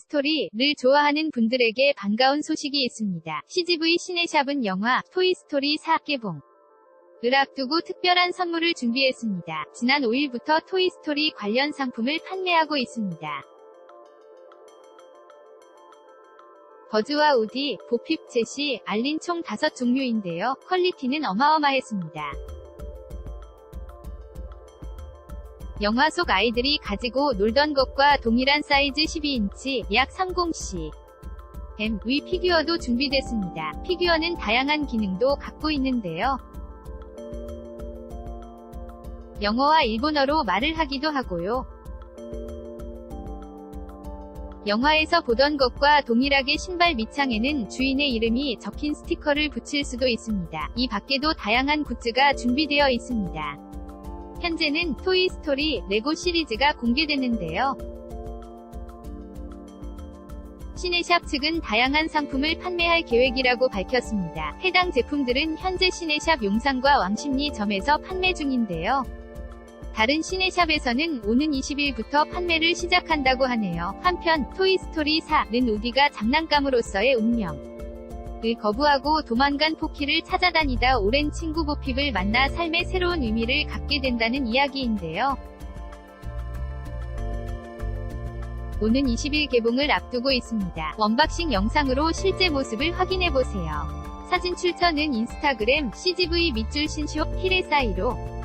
토이스토리를 좋아하는 분들에게 반가운 소식이 있습니다. CGV 시네샵은 영화 토이스토리 4 개봉. 을 앞두고 특별한 선물을 준비했습니다. 지난 5일부터 토이스토리 관련 상품을 판매하고 있습니다. 버즈와 우디, 보핍, 제시, 알린 총 5종류인데요. 퀄리티는 어마어마했습니다. 영화 속 아이들이 가지고 놀던 것과 동일한 사이즈 12인치, 약 30C. M, 위 피규어도 준비됐습니다. 피규어는 다양한 기능도 갖고 있는데요. 영어와 일본어로 말을 하기도 하고요. 영화에서 보던 것과 동일하게 신발 밑창에는 주인의 이름이 적힌 스티커를 붙일 수도 있습니다. 이 밖에도 다양한 굿즈가 준비되어 있습니다. 현재는 토이스토리 레고 시리즈가 공개됐는데요. 시네샵 측은 다양한 상품을 판매할 계획이라고 밝혔습니다. 해당 제품들은 현재 시네샵 용산과 왕십리점에서 판매 중인데요. 다른 시네샵에서는 오는 20일부터 판매를 시작한다고 하네요. 한편 토이스토리 4는 우디가 장난감으로서의 운명. 을 거부하고 도망간 포키를 찾아다니다 오랜 친구 보핍을 만나 삶의 새로운 의미를 갖게 된다는 이야기인데요. 오는 20일 개봉을 앞두고 있습니다. 원박싱 영상으로 실제 모습을 확인해보세요. 사진 출처는 인스타그램 CGV 밑줄 신쇼 힐의 사이로